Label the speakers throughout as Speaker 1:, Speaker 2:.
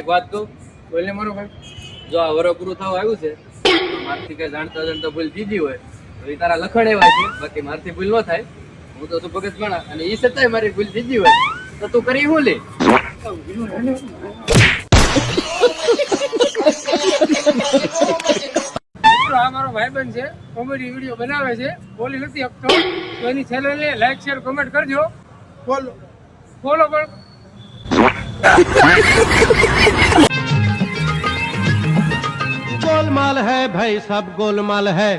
Speaker 1: એક વાત કહું?
Speaker 2: બોલે મારો ભાઈ.
Speaker 1: જો આ વરો પૂરું થવા આવ્યું છે મારથી કઈ જાણતા જાણતા ભૂલ દીધી હોય તો એ તારા લખણ એવા છે બાકી મારથી ભૂલ ન થાય. હું તો તું ભગત ગણા અને એ છતાંય મારી ભૂલ દીધી હોય તો તું કરી હું લે?
Speaker 2: આ મારો ભાઈબંધ છે કોમેડી વીડિયો બનાવે છે બોલી નથી શકતો. તો એની ચેનલને લાઈક શેર કમેન્ટ કરજો. બોલો. બોલો પણ.
Speaker 3: है भाई सब गोलमाल है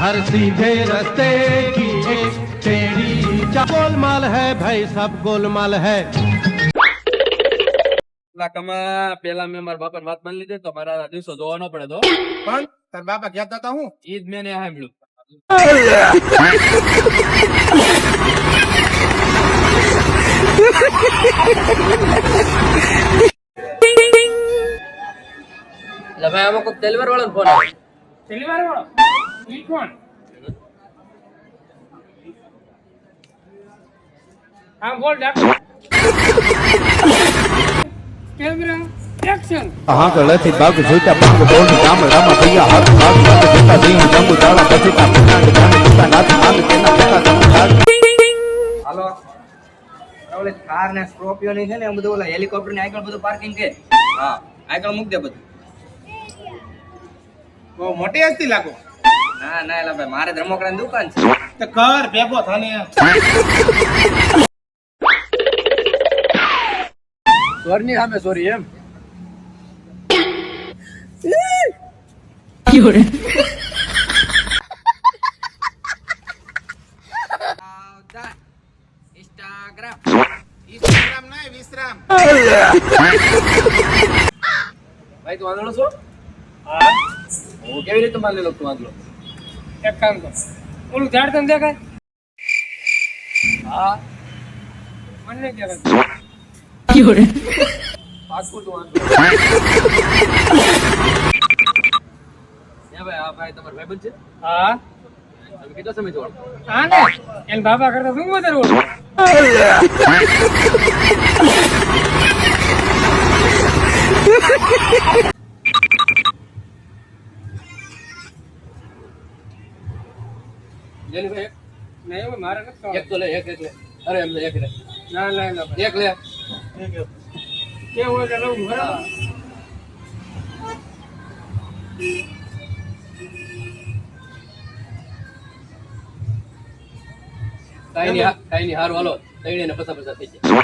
Speaker 3: हर सीधे रास्ते की एक टेढ़ी चा- गोलमाल है भाई सब गोलमाल है
Speaker 1: કમા પેલા મેં મારા બાપાને વાત માની લીધી તો મારા દિવસો જોવા ન પડે તો
Speaker 2: પણ તાર બાપા કહેતા હતા હું
Speaker 1: ઈ જ મેં ને સાંભળ્યું એટલે ભાઈ આમાં કોઈ ડેલિવર વાળો ફોન આવે
Speaker 2: છેલ્લી વાળો ઈ કોણ? હા બોલ કેમેરા એક્શન
Speaker 4: હા ગળેથી બાગ જોઈતા બાગ બોલ ગામડામાં ભૈયા હાથ બાગ બાગ જોતા સિંહ જંબુ દાડા પછી તા પટાંગ જાને જોતા નાથ નાગ તેના પેલા તમે
Speaker 5: હાલો. ઓલે કાર ને સ્કોર્પિયો ની છે ને બધું ઓલા હેલિકોપ્ટર ને આગળ બધું પાર્કિંગ કે હા આગળ મૂક દે બધું.
Speaker 2: મોટી હસ્તી લાગો.
Speaker 5: ના ના એલા ભાઈ મારે ધર્મોકડા ની દુકાન છે.
Speaker 2: તો કર ભેગો થાને.
Speaker 1: સ્વરની સામે સોરી એમ.
Speaker 5: ઇન્સ્ટાગ્રામ.
Speaker 2: નહીં વિશ્રામ.
Speaker 1: ભાઈ તું આંધળો છો?
Speaker 2: હા.
Speaker 1: હું કેવી રીતે માની લો તું આગલો?
Speaker 2: એક કામ કર. ઓલું ઝાડ તને દેખાય?
Speaker 1: હા.
Speaker 2: મને નહીં દેખાય
Speaker 1: તું આંધળો ભાઈ આ ભાઈ તમારો ભાઈબંધ છે?
Speaker 2: હા.
Speaker 1: તમે કેટલા સમય જોડો
Speaker 2: હા ને. એને બાબા કરતા શું વધારે ઓળખો?
Speaker 1: જેની ભાઈ
Speaker 2: નહીં હવે મારે નથી
Speaker 1: એક તો લે એક એક લે. અરે એમ એક લે.
Speaker 2: ના ના ના
Speaker 1: એક લે.
Speaker 2: કેવું હોય તો લઉં બરાબર?
Speaker 1: કાઈ ની કાઈ ની હારું હાલો. તઈને ને પસા પસા થઈ જાય.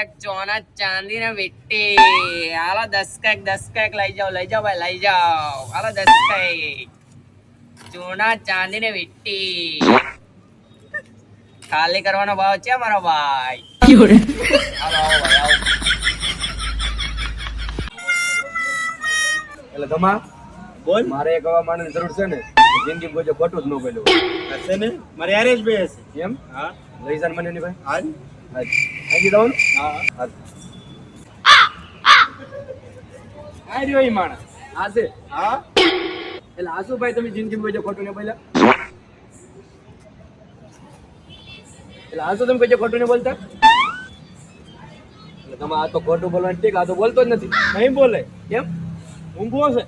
Speaker 5: કેક ચોના ચાંદી ને વીટી હાલો દસ કેક દસ કેક લઈ જાઓ લઈ જાઓ ભાઈ લઈ જાઓ. હાલો દસ કેક ચોના ચાંદી ને વીટી ખાલી કરવાનો ભાવ છે મારો ભાઈ. હાલો ભાઈ આવો.
Speaker 1: એટલે તમા બોલ. મારે એક માણસની જરૂર છે ને જિંદગી બોજો ખોટું જ ન બોલ્યું.
Speaker 6: હશે ને? મારે યારે જ બે હશે.
Speaker 1: એમ?
Speaker 6: હા.
Speaker 1: લઈ જાન મને ની ભાઈ.
Speaker 6: હાલ
Speaker 1: હાજ
Speaker 6: હા
Speaker 1: આ રહ્યો ઈ માણસ આ છે
Speaker 6: હા
Speaker 1: એટલે આ ભાઈ તમે જિંદગી કોઈ ખોટું ને બોલ્યા એટલે આ તમે કોઈ ખોટું ને બોલતા તમે આ તો ખોટું બોલવાનું ઠીક આ બોલતો જ નથી
Speaker 6: નહીં બોલે
Speaker 1: કેમ
Speaker 6: ઊંઘવો છે.